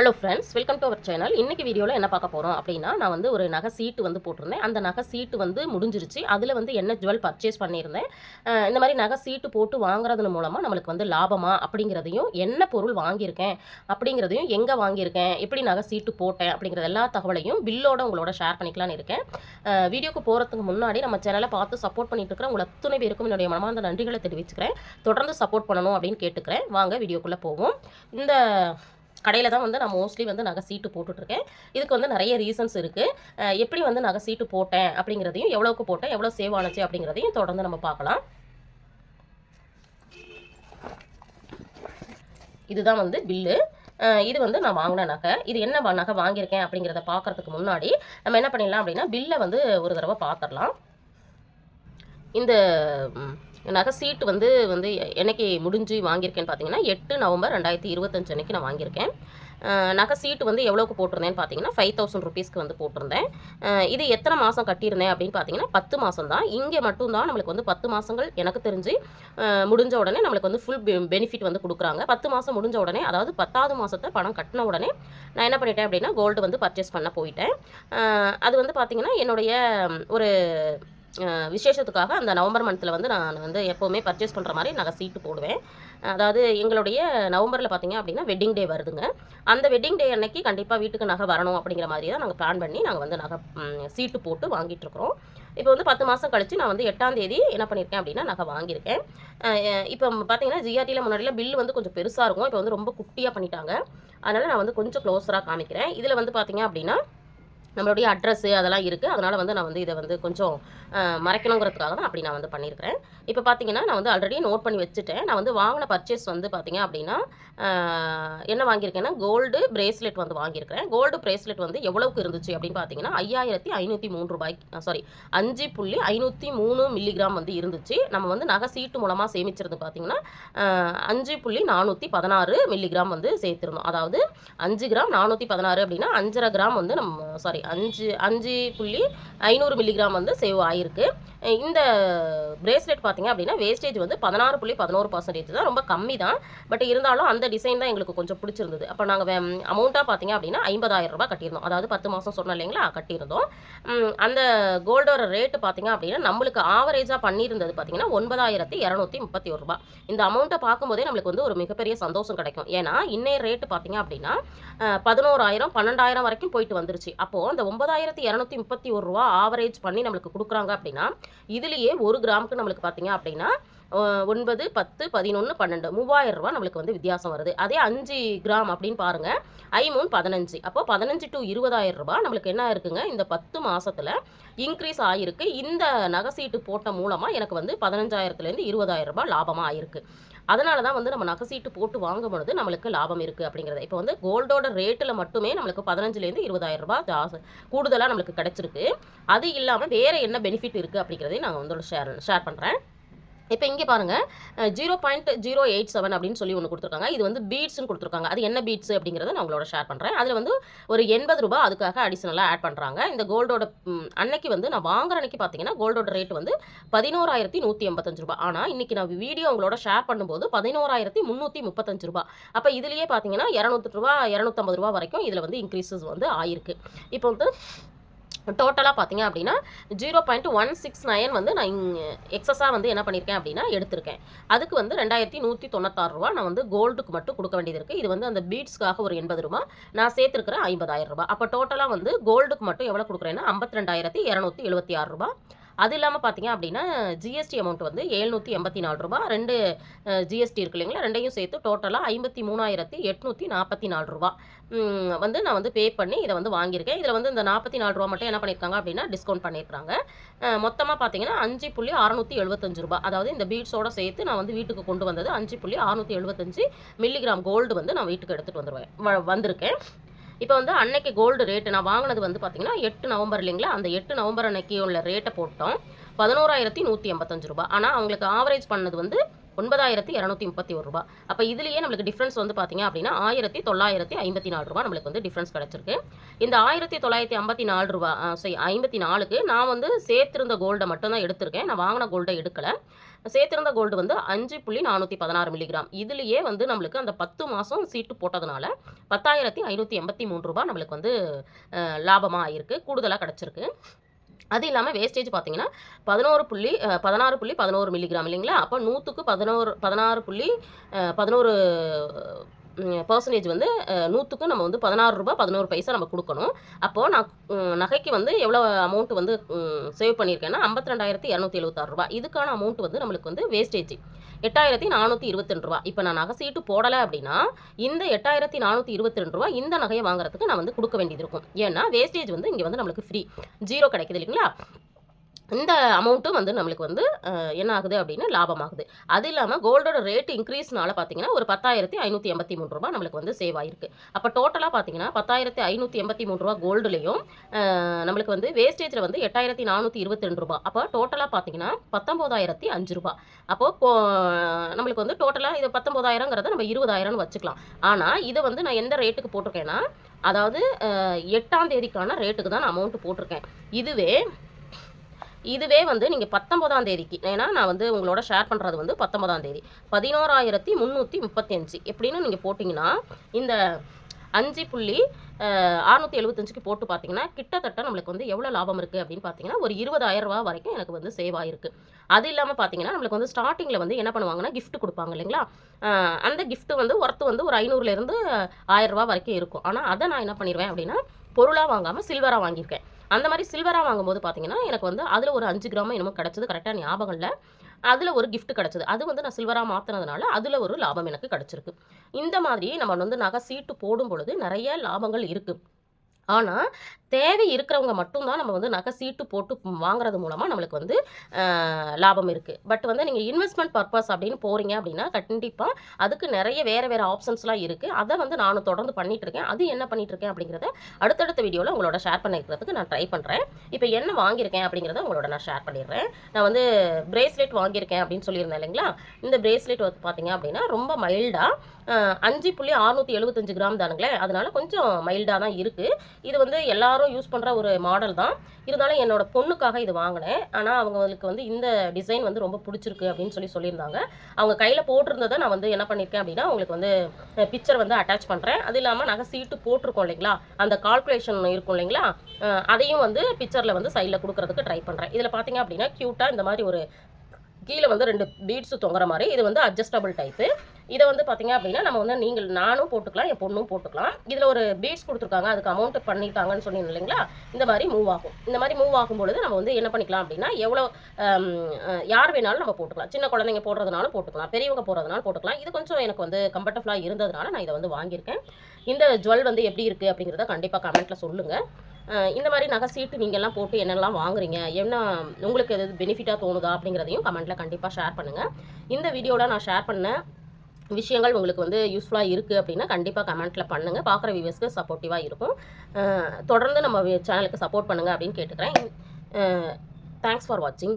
Hello friends welcome to our channel இன்னைக்கு வீடியோவில் என்ன பார்க்க போகிறோம் அப்படின்னா நான் வந்து ஒரு நகை சீட்டு வந்து போட்டிருந்தேன். அந்த நகை சீட்டு வந்து முடிஞ்சிருச்சு. அதில் வந்து என்ன ஜுவல் பர்ச்சேஸ் பண்ணியிருந்தேன்? இந்த மாதிரி நகை சீட்டு போட்டு வாங்குறதன் மூலமாக நம்மளுக்கு வந்து லாபமா அப்படிங்கிறதையும் என்ன பொருள் வாங்கியிருக்கேன் அப்படிங்கிறதையும் எங்கே வாங்கியிருக்கேன் எப்படி நகை சீட்டு போட்டேன் அப்படிங்கிற எல்லா தகவலையும் பில்லோட உங்களோட ஷேர் பண்ணிக்கலான்னு இருக்கேன். வீடியோக்கு போகிறதுக்கு முன்னாடி நம்ம சேனலை பார்த்து சப்போர்ட் பண்ணிட்டு இருக்கிற உங்களை அத்துணை பேருக்கும் என்னுடைய மனமார்ந்த நன்றிகளை தெரிவிச்சுக்கிறேன். தொடர்ந்து சப்போர்ட் பண்ணணும் அப்படின்னு கேட்டுக்கிறேன். வாங்க வீடியோக்குள்ளே போவோம். இந்த கடையில் தான் வந்து நான் மோஸ்ட்லி வந்து நகை சீட்டு போட்டுட்ருக்கேன். இதுக்கு வந்து நிறைய ரீசன்ஸ் இருக்குது எப்படி வந்து நகை சீட்டு போட்டேன் அப்படிங்கிறதையும் எவ்வளோக்கு போட்டேன் எவ்வளோ சேவ் ஆனச்சு அப்படிங்கிறதையும் தொடர்ந்து நம்ம பார்க்கலாம். இதுதான் வந்து பில்லு. இது வந்து நான் வாங்கின நகை. இது என்ன நகை வாங்கியிருக்கேன் அப்படிங்கிறத பார்க்கறதுக்கு முன்னாடி நம்ம என்ன பண்ணிடலாம் அப்படின்னா பில்லை வந்து ஒரு தடவை பார்த்துடலாம். இந்த நகை சீட்டு வந்து வந்து என்னைக்கு முடிஞ்சு வாங்கியிருக்கேன்னு பார்த்தீங்கன்னா எட்டு நவம்பர் ரெண்டாயிரத்தி இருபத்தஞ்சு அன்னைக்கு நான் வாங்கியிருக்கேன். நகை சீட்டு வந்து எவ்வளோக்கு போட்டிருந்தேன்னு பார்த்தீங்கன்னா ஃபைவ் தௌசண்ட் ருபீஸ்க்கு வந்து போட்டிருந்தேன். இது எத்தனை மாதம் கட்டியிருந்தேன் அப்படின்னு பார்த்தீங்கன்னா பத்து மாதம் தான். இங்கே மட்டும்தான் நம்மளுக்கு வந்து பத்து மாதங்கள் எனக்கு தெரிஞ்சு முடிஞ்ச உடனே நம்மளுக்கு வந்து ஃபுல் பெனிஃபிட் வந்து கொடுக்குறாங்க. பத்து மாதம் முடிஞ்ச உடனே அதாவது பத்தாவது மாதத்தை பணம் கட்டின உடனே நான் என்ன பண்ணிட்டேன் அப்படின்னா கோல்டு வந்து பர்ச்சேஸ் பண்ண போயிட்டேன். அது வந்து பார்த்தீங்கன்னா என்னுடைய ஒரு விசேஷத்துக்காக அந்த நவம்பர் மந்தில் வந்து நான் வந்து எப்போவுமே பர்ச்சேஸ் பண்ணுற மாதிரி நகை சீட்டு போடுவேன். அதாவது எங்களுடைய நவம்பரில் பார்த்தீங்க அப்படின்னா வெட்டிங் டே வருதுங்க. அந்த வெட்டிங் டே அன்னைக்கு கண்டிப்பாக வீட்டுக்கு நகை வரணும் அப்படிங்கிற மாதிரி தான் நாங்கள் பிளான் பண்ணி நாங்கள் வந்து நகை சீட்டு போட்டு வாங்கிட்டுருக்குறோம். இப்போ வந்து பத்து மாதம் கழித்து நான் வந்து எட்டாம் தேதி என்ன பண்ணியிருக்கேன் அப்படின்னா நகை வாங்கியிருக்கேன். இப்போ பார்த்தீங்கன்னா ஜிஆர்டியில் முன்னாடியில் பில் வந்து கொஞ்சம் பெருசாக இருக்கும். இப்போ வந்து ரொம்ப குட்டியாக பண்ணிட்டாங்க. அதனால் நான் வந்து கொஞ்சம் க்ளோஸராக காமிக்கிறேன். இதில் வந்து பார்த்தீங்க அப்படின்னா நம்மளுடைய அட்ரஸ்ஸு அதெல்லாம் இருக்குது அதனால் வந்து நான் வந்து இதை வந்து கொஞ்சம் மறைக்கணுங்கிறதுக்காக தான் அப்படி நான் வந்து பண்ணியிருக்கிறேன். இப்போ பார்த்தீங்கன்னா நான் வந்து ஆல்ரெடி நோட் பண்ணி வச்சுட்டேன். நான் வந்து வாங்கின பர்ச்சேஸ் வந்து பார்த்தீங்க அப்படின்னா என்ன வாங்கியிருக்கேன்னா கோல்டு பிரேஸ்லெட் வந்து வாங்கியிருக்கிறேன். கோல்டு பிரேஸ்லெட் வந்து எவ்வளவுக்கு இருந்துச்சு அப்படின்னு பார்த்தீங்கன்னா ஐயாயிரத்தி ஐநூற்றி மூணு ரூபாய்க்கு சாரி அஞ்சு புள்ளி ஐநூற்றி மூணு மில்லிகிராம் வந்து இருந்துச்சு. நம்ம வந்து நகை சீட்டு மூலமாக சேமிச்சிருந்து பார்த்தீங்கன்னா அஞ்சு புள்ளி நானூற்றி பதினாறு மில்லிகிராம் வந்து சேர்த்துருந்தோம். அதாவது அஞ்சு கிராம் நானூற்றி பதினாறு அப்படின்னா அஞ்சரை கிராம் வந்து நம்ம சாரி அஞ்சு அஞ்சு புள்ளி ஐநூறு மில்லிகிராம் வந்து சேவ் ஆகிருக்கு இந்த பிரேஸ்லெட் பார்த்தீங்க அப்படின்னா வேஸ்டேஜ் வந்து பதினாறு புள்ளி பதினோரு பர்சன்டேஜ் தான். ரொம்ப கம்மி தான் பட் இருந்தாலும் அந்த டிசைன் தான் எங்களுக்கு கொஞ்சம் பிடிச்சிருந்தது. அப்போ நாங்கள் அமௌண்ட்டாக பார்த்தீங்க அப்படின்னா ஐம்பதாயிரம் ரூபாய் கட்டியிருந்தோம். அதாவது பத்து மாதம் சொன்னோம் இல்லைங்களா? கட்டியிருந்தோம். அந்த கோல்டோட ரேட்டு பார்த்தீங்க அப்படின்னா நம்மளுக்கு ஆவரேஜாக பண்ணியிருந்தது பார்த்தீங்கன்னா ஒன்பதாயிரத்தி இரநூத்தி முப்பத்தி ஒரு ரூபா இந்த அமௌண்ட்டை பார்க்கும்போதே நம்மளுக்கு வந்து ஒரு மிகப்பெரிய சந்தோஷம் கிடைக்கும். ஏன்னா இன்னைய ரேட்டு பார்த்தீங்க அப்படின்னா பதினோராயிரம் பன்னெண்டாயிரம் வரைக்கும் போயிட்டு வந்துருச்சு. அப்போது அந்த ஒன்பதாயிரத்தி இரநூத்தி முப்பத்தி ஒரு ரூபா ஆவரேஜ் பண்ணி நம்மளுக்கு கொடுக்குறாங்க அப்படின்னா இதுலேயே ஒரு கிராமுக்கு நம்மளுக்கு பார்த்தீங்க அப்படின்னா ஒன்பது பத்து பதினொன்று பன்னெண்டு. மூவாயிரம் ரூபா நம்மளுக்கு வந்து வித்தியாசம் வருது. அதே அஞ்சு கிராம் அப்படின்னு பாருங்கள் ஐமூன் பதினஞ்சு. அப்போ பதினஞ்சு டு இருபதாயிரம் ரூபா நம்மளுக்கு என்ன இருக்குங்க? இந்த பத்து மாதத்தில் இன்க்ரீஸ் ஆகிருக்கு இந்த நகை சீட்டு போட்ட மூலமாக எனக்கு வந்து பதினஞ்சாயிரத்துலேருந்து இருபதாயிரம் ரூபாய் லாபமாக ஆயிருக்கு. அதனால தான் வந்து நம்ம நகை சீட்டு போட்டு வாங்கும் பொழுது நம்மளுக்கு லாபம் இருக்குது அப்படிங்கிறது. இப்போ வந்து கோல்டோட ரேட்டில் மட்டுமே நம்மளுக்கு பதினஞ்சுலேருந்து இருபதாயிரம் ரூபாய் ஜாஸ் கூடுதலாக நம்மளுக்கு கிடச்சிருக்கு. அது இல்லாமல் வேறு என்ன பெனிஃபிட் இருக்குது அப்படிங்கிறதையும் நாங்கள் வந்து ஷேர் ஷேர் பண்ணுறேன் இப்போ இங்கே பாருங்கள் zero point zero eight seven அப்படின்னு சொல்லி ஒன்று கொடுத்துருக்காங்க. இது வந்து பீட்ஸ்னு கொடுத்துருக்காங்க. அது என்ன பீட்ஸ் அப்படிங்கிறத நான் உங்களோட ஷேர் பண்ணுறேன் அதில் வந்து ஒரு எண்பது ரூபாய் அதுக்காக அடிஷனலாக ஆட் பண்ணுறாங்க இந்த கோல்டோட அன்னைக்கு வந்து நான் வாங்குற அன்னைக்கு பார்த்தீங்கன்னா கோல்டோட ரேட் வந்து பதினோராயிரத்தி நூற்றி எண்பத்தஞ்சு ரூபாய். ஆனால் இன்றைக்கி நான் வீடியோ உங்களோட ஷேர் பண்ணும்போது பதினோராயிரத்தி முந்நூற்றி முப்பத்தஞ்சு ரூபாய். அப்போ இதுலேயே பார்த்தீங்கன்னா இரநூத்தி ரூபா இரநூத்தம்பது ரூபா வரைக்கும் இதில் வந்து இன்க்ரீஸஸ் வந்து ஆயிருக்கு. இப்போ வந்து டோட்டலாக பார்த்தீங்க அப்படின்னா zero point one six nine வந்து நான் எக்ஸஸாக வந்து என்ன பண்ணியிருக்கேன் அப்படின்னா எடுத்திருக்கேன். அதுக்கு வந்து ரெண்டாயிரத்தி நூற்றி தொண்ணூத்தாறு ரூபா நான் வந்து கோல்டுக்கு மட்டும் கொடுக்க வேண்டியது இருக்குது இது வந்து அந்த பீட்ஸ்க்காக ஒரு எண்பது ரூபா. நான் சேர்த்துருக்கிறேன் ஐம்பதாயிரம் ரூபாய் அப்போ டோட்டலாக வந்து கோல்டுக்கு மட்டும் எவ்வளோ கொடுக்குறேன்னா ஐம்பத்தி ரெண்டாயிரத்தி இரநூத்தி எழுபத்தி ஆறு ரூபாய் அது இல்லாமல் பார்த்தீங்க அப்படின்னா ஜிஎஸ்டி அமௌண்ட் வந்து எழுநூற்றி எண்பத்தி நாலு ரூபா ரெண்டு ஜிஎஸ்டி இருக்கு இல்லைங்களா? ரெண்டையும் சேர்த்து டோட்டலாக ஐம்பத்தி மூணாயிரத்தி எட்நூற்றி நாற்பத்தி நாலு ரூபா வந்து நான் வந்து பே பண்ணி இதை வந்து வாங்கியிருக்கேன். இதில் வந்து இந்த நாற்பத்தி நாலு ரூபா மட்டும் என்ன பண்ணியிருக்காங்க அப்படின்னா டிஸ்கவுண்ட் பண்ணியிருக்காங்க மொத்தமாக பார்த்தீங்கன்னா அஞ்சு புள்ளி அறநூற்றி எழுபத்தஞ்சு ரூபா அதாவது இந்த பீட்ஸோட சேர்த்து நான் வந்து வீட்டுக்கு கொண்டு வந்தது அஞ்சு புள்ளி அறுநூற்றி எழுபத்தஞ்சு மில்லிகிராம் கோல்டு வந்து நான் வீட்டுக்கு எடுத்துகிட்டு வந்துருவேன். வ- வந்திருக்கேன். இப்போ வந்து அன்னைக்கு கோல்டு ரேட்டு நான் வாங்கினது வந்து பார்த்தீங்கன்னா எட்டு நவம்பர் இல்லைங்களா? அந்த எட்டு நவம்பர் அன்னைக்கு உள்ள ரேட்டை போட்டோம். பதினோராயிரத்தி நூற்றி எண்பத்தஞ்சு ரூபாய். ஆனால் அவங்களுக்கு ஆவரேஜ் பண்ணது வந்து ஒன்பதாயிரத்தி இரநூத்தி முப்பத்தி ஒரு ரூபா. அப்போ இதுலேயே நம்மளுக்கு டிஃப்ரென்ஸ் வந்து பார்த்தீங்க அப்படின்னா ஆயிரத்தி தொள்ளாயிரத்தி ஐம்பத்தி நாலு ரூபா நம்மளுக்கு வந்து டிஃப்ரென்ஸ் கிடச்சிருக்கு. இந்த ஆயிரத்தி தொள்ளாயிரத்தி ஐம்பத்தி நாலு ரூபா சரி ஐம்பத்தி நாலுக்கு நான் வந்து சேர்த்திருந்த கோல்டை மட்டும்தான் எடுத்திருக்கேன். நான் வாங்கின கோல்டை எடுக்கலை. சேர்த்திருந்த கோல்டு வந்து அஞ்சு புள்ளி நானூற்றி பதினாறு மில்லிகிராம் இதுலேயே வந்து நம்மளுக்கு அந்த பத்து மாதம் சீட்டு போட்டதுனால பத்தாயிரத்தி ஐநூற்றி எண்பத்தி மூணு ரூபா நம்மளுக்கு வந்து லாபமாக ஆயிருக்கு. கூடுதலாக கிடச்சிருக்கு. அது இல்லாமல் வேஸ்டேஜ் பார்த்தீங்கன்னா பதினோரு புள்ளி பதினாறு புள்ளி பதினோரு மில்லிகிராம் இல்லைங்களா? அப்போ நூற்றுக்கு பதினோரு பதினாறு புள்ளி பதினோரு பர்சன்டேஜ் வந்து நூற்றுக்கும் நூற்றுக்கு நம்ம வந்து பதினாறு ரூபா பதினோரு பைசா நம்ம கொடுக்கணும். அப்போது நான் நகைக்கு வந்து எவ்வளோ அமௌண்ட் வந்து சேவ் பண்ணியிருக்கேன்னா ஐம்பத்தி ரெண்டாயிரத்தி இரநூத்தி எழுபத்தாறு ரூபாய். இதுக்கான அமௌண்ட் வந்து நம்மளுக்கு வந்து வேஸ்டேஜ் எட்டாயிரத்தி நானூற்றி இருபத்தி ரெண்டு ரூபா இப்போ நான் நகை சீட்டு போடலை அப்படின்னா இந்த எட்டாயிரத்தி நானூற்றி இருபத்தி ரெண்டு ரூபா இந்த நகையை வாங்குறதுக்கு நான் வந்து கொடுக்க வேண்டியது இருக்கும். ஏன்னா வேஸ்டேஜ் வந்து இங்கே வந்து நம்மளுக்கு ஃப்ரீ ஜீரோ கிடைக்குது இல்லைங்களா? இந்த அமௌண்ட்டும் வந்து நம்மளுக்கு வந்து என்ன ஆகுது அப்படின்னா லாபமாகுது. அது இல்லாமல் கோல்டோட ரேட் இன்க்ரீஸ்னால பார்த்தீங்கன்னா ஒரு பத்தாயிரத்தி ஐநூற்றி எண்பத்தி மூணு ரூபா நம்மளுக்கு வந்து சேவ் ஆயிருக்கு. அப்போ டோட்டலாக பார்த்தீங்கன்னா பத்தாயிரத்தி ஐநூற்றி எண்பத்தி மூணு ரூபா கோல்டுலையும் நம்மளுக்கு வந்து வேஸ்டேஜில் வந்து எட்டாயிரத்தி நானூற்றி இருபத்தி ரெண்டு ரூபா அப்போ டோட்டலாக பார்த்தீங்கன்னா பத்தொம்போதாயிரத்தி அஞ்சு ரூபா அப்போது நம்மளுக்கு வந்து டோட்டலாக இது பத்தொம்போதாயிரங்கிறத நம்ம இருபதாயிரம்னு வச்சுக்கலாம். ஆனால் இதை வந்து நான் எந்த ரேட்டுக்கு போட்டிருக்கேன்னா அதாவது எட்டாம் தேதிக்கான ரேட்டுக்கு தான் நான் அமௌண்ட்டு போட்டிருக்கேன். இதுவே இதுவே வந்து நீங்கள் பத்தொன்பதாம் தேதிக்கு ஏன்னா நான் வந்து உங்களோட ஷேர் பண்ணுறது வந்து பத்தொன்பதாம் தேதி. பதினோராயிரத்தி முந்நூற்றி முப்பத்தி அஞ்சு எப்படின்னு நீங்கள் போட்டிங்கன்னா இந்த அஞ்சு புள்ளி அறுநூற்றி எழுபத்தஞ்சுக்கு போட்டு பார்த்தீங்கன்னா கிட்டத்தட்ட நம்மளுக்கு வந்து எவ்வளோ லாபம் இருக்குது அப்படின்னு பார்த்தீங்கன்னா ஒரு இருபதாயிரம் ரூபா வரைக்கும் எனக்கு வந்து சேவ் ஆயிருக்கு அது இல்லாமல் பார்த்தீங்கன்னா நம்மளுக்கு வந்து ஸ்டார்டிங்கில் வந்து என்ன பண்ணுவாங்கன்னா கிஃப்ட் கொடுப்பாங்க இல்லைங்களா? அந்த கிஃப்ட் வந்து ஒர்த்து வந்து ஒரு ஐநூறுலேருந்து ஆயிரம் ரூபா வரைக்கும் இருக்கும். ஆனால் அதை நான் என்ன பண்ணிடுவேன் அப்படின்னா பொருளாக வாங்காமல் சில்வராக வாங்கியிருக்கேன். அந்த மாதிரி சில்வராக வாங்கும்போது பார்த்தீங்கன்னா எனக்கு வந்து அதில் ஒரு அஞ்சு கிராமம் என்னமோ கிடச்சது கரெக்டாக ஞாபகம் இல்லை. அதில் ஒரு கிஃப்ட் கிடச்சிது. அது வந்து நான் சில்வராக மாற்றினதுனால அதில் ஒரு லாபம் எனக்கு கிடச்சிருக்கு. இந்த மாதிரி நம்ம வந்து நகை சீட்டு போடும் பொழுது நிறைய லாபங்கள் இருக்குது ஆனால் தேவை இருக்கிறவங்க மட்டும்தான் நம்ம வந்து நகை சீட்டு போட்டு வாங்குறது மூலமாக நம்மளுக்கு வந்து லாபம் இருக்குது பட் வந்து நீங்கள் இன்வெஸ்ட்மெண்ட் பர்பஸ் அப்படின்னு போகிறீங்க அப்படின்னா கண்டிப்பாக அதுக்கு நிறைய வேறு வேறு ஆப்ஷன்ஸ்லாம் இருக்குது அதை வந்து நானும் தொடர்ந்து பண்ணிகிட்ருக்கேன் இருக்கேன். அது என்ன பண்ணிட்டு இருக்கேன் அப்படிங்கிறத அடுத்தடுத்த வீடியோவில் உங்களோட ஷேர் பண்ணிக்கிறதுக்கு நான் ட்ரை பண்ணுறேன் இப்போ என்ன வாங்கியிருக்கேன் அப்படிங்கிறத உங்களோட நான் ஷேர் பண்ணிடுறேன். நான் வந்து பிரேஸ்லெட் வாங்கியிருக்கேன் அப்படின்னு சொல்லியிருந்தேன் இல்லைங்களா? இந்த பிரேஸ்லெட் வந்து பார்த்தீங்க அப்படின்னா ரொம்ப மைல்டாக அஞ்சு புள்ளி அறுநூற்றி எழுபத்தஞ்சு கிராம் தானுங்களே. அதனால் கொஞ்சம் மைல்டாக தான் இருக்குது இது வந்து எல்லாரும் யூஸ் பண்ணுற ஒரு மாடல் தான். இருந்தாலும் என்னோட பொண்ணுக்காக இது வாங்கினேன். ஆனால் அவங்களுக்கு வந்து இந்த டிசைன் வந்து ரொம்ப பிடிச்சிருக்கு அப்படின்னு சொல்லி சொல்லியிருந்தாங்க. அவங்க கையில் போட்டிருந்ததை நான் வந்து என்ன பண்ணியிருக்கேன் அப்படின்னா உங்களுக்கு வந்து பிக்சர் வந்து அட்டாச் பண்ணுறேன் அது இல்லாமல் நகை சீட்டு போட்டிருக்கோம் இல்லைங்களா? அந்த கால்குலேஷன் இருக்கும் இல்லைங்களா? அதையும் வந்து பிக்சரில் வந்து சைடில் கொடுக்குறதுக்கு ட்ரை பண்ணுறேன் இதில் பார்த்தீங்க அப்படின்னா க்யூட்டாக இந்த மாதிரி ஒரு கீழே வந்து ரெண்டு பீட்ஸு தொங்குற மாதிரி. இது வந்து அட்ஜஸ்டபிள் டைப்பு இதை வந்து பார்த்தீங்க அப்படின்னா நம்ம வந்து நீங்கள் நானும் போட்டுக்கலாம் என் பொண்ணும் போட்டுக்கலாம். இதில் ஒரு பீட்ஸ் கொடுத்துருக்காங்க அதுக்கு அமௌண்ட் பண்ணிட்டாங்கன்னு சொன்னீங்க இல்லைங்களா? இந்த மாதிரி மூவ் ஆகும். இந்த மாதிரி மூவ் ஆகும் பொழுது நம்ம வந்து என்ன பண்ணிக்கலாம் அப்படின்னா எவ்வளோ யார் வேணாலும் நம்ம போட்டுக்கலாம். சின்ன குழந்தைங்க போடுறதுனாலும் போட்டுக்கலாம் பெரியவங்க போடுறதுனாலும் போட்டுக்கலாம். இது கொஞ்சம் எனக்கு வந்து கம்ஃபர்டபுளாக இருந்ததுனால நான் இதை வந்து வாங்கியிருக்கேன். இந்த ஜுவல் வந்து எப்படி இருக்குது அப்படிங்கிறத கண்டிப்பாக கமெண்ட்டில் சொல்லுங்கள் இந்த மாதிரி நகை சீட்டு நீங்கள்லாம் போட்டு என்னெல்லாம் வாங்குறீங்க? என்ன உங்களுக்கு எது பெனிஃபிட்டாக தோணுதா அப்படிங்கிறதையும் கமெண்ட்டில் கண்டிப்பாக ஷேர் பண்ணுங்கள் இந்த வீடியோவில் நான் ஷேர் பண்ண விஷயங்கள் உங்களுக்கு வந்து யூஸ்ஃபுல்லாக இருக்குது அப்படின்னா கண்டிப்பாக கமெண்ட்டில் பண்ணுங்கள் பார்க்குற வியூவர்ஸ்க்கு சப்போர்ட்டிவாக இருக்கும். தொடர்ந்து நம்ம சேனலுக்கு சப்போர்ட் பண்ணுங்கள் அப்படின்னு கேட்டுக்கிறேன். தேங்க்ஸ் ஃபார் வாட்சிங்